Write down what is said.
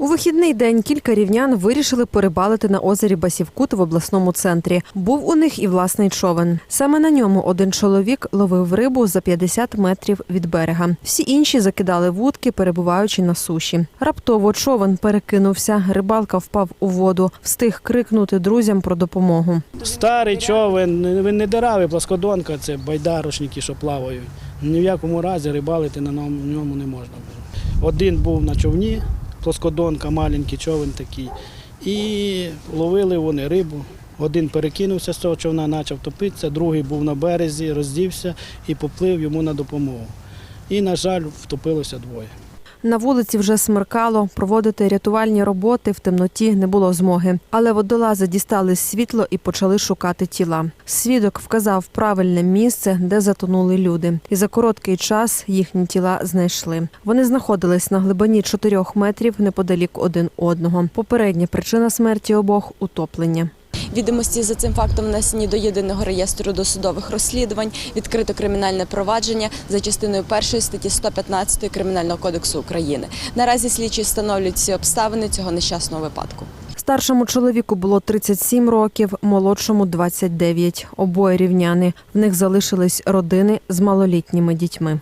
У вихідний день кілька рівнян вирішили порибалити на озері Басівкут в обласному центрі. Був у них і власний човен. Саме на ньому один чоловік ловив рибу за 50 метрів від берега. Всі інші закидали вудки, перебуваючи на суші. Раптово човен перекинувся. Рибалка впав у воду, встиг крикнути друзям про допомогу. Старий човен, він не диравий, плоскодонка, це байдарочники, що плавають. Ні в якому разі рибалити на ньому не можна. Один був на човні, плоскодонка, маленький човен такий. І ловили вони рибу. Один перекинувся з цього човна, почав топитися, другий був на березі, роздівся і поплив йому на допомогу. І, на жаль, втопилося двоє. На вулиці вже смеркало, проводити рятувальні роботи в темноті не було змоги. Але водолази дістали світло і почали шукати тіла. Свідок вказав правильне місце, де затонули люди. І за короткий час їхні тіла знайшли. Вони знаходились на глибині 4 метрів неподалік один одного. Попередня причина смерті обох утоплення. Відомості за цим фактом внесені до єдиного реєстру досудових розслідувань, відкрито кримінальне провадження за частиною першої статті 115 Кримінального кодексу України. Наразі слідчі встановлюють всі обставини цього нещасного випадку. Старшому чоловіку було 37 років, молодшому 29. Обоє рівняни. В них залишились родини з малолітніми дітьми.